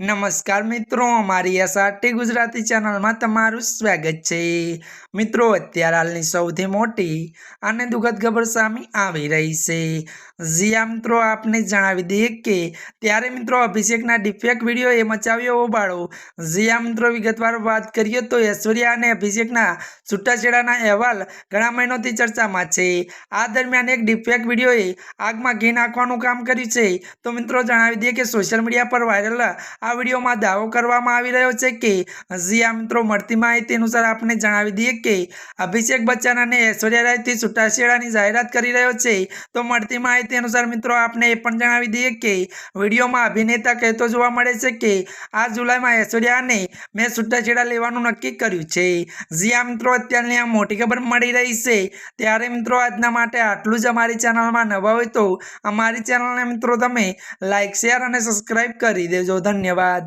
નમસ્કાર મિત્રો, અમારી એસઆરટી ગુજરાતી ચેનલમાં તમારું સ્વાગત છે. મિત્રો, અત્યારે હાલની સૌથી મોટી અને દુઃખદ ખબર સામે આવી રહી છે. જીયા મિત્રો, આપને જણાવી દઈએ કે ત્યારે મિત્રો અભિષેકના ડિફેક્ટ વીડિયો એ મચાવ્યો હોબાળો જીયા મિત્રો, વિગતવાર વાત કરીએ તો ઐશ્વર્યા અને અભિષેકના છૂટાછેડાના અહેવાલ ઘણા મહિનોથી ચર્ચામાં છે. આ દરમિયાન એક ડિફેક્ટ વિડીયોએ આગમાં ઘી નાખવાનું કામ કર્યું છે. તો મિત્રો, જણાવી દઈએ કે સોશિયલ મીડિયા પર વાયરલ આ વિડીયોમાં દાવો કરવામાં આવી રહ્યો છે કે હજી આ મિત્રો મળતી માહિતી અનુસાર આપણે જણાવી દઈએ કે અભિષેક બચ્ચન અને ઐશ્વર્યા રાયથી છૂટાછેડાની જાહેરાત કરી રહ્યો છે. તો મળતી માહિતી અનુસાર મિત્રો આપણે એ પણ જણાવી દઈએ કે વિડીયોમાં અભિનેતા કહેતો જોવા મળે છે કે આ જુલાઈમાં ઐશ્વર્યાને મેં છૂટાછેડા લેવાનું નક્કી કર્યું છે. જી આ મિત્રો અત્યારની આ મોટી ખબર મળી રહી છે. ત્યારે મિત્રો આજના માટે આટલું જ અમારી ચેનલમાં નવા હોય તો અમારી ચેનલને મિત્રો તમે લાઇક શેર અને સબસ્ક્રાઈબ કરી દેજો. ધન્યવાદ. trabalho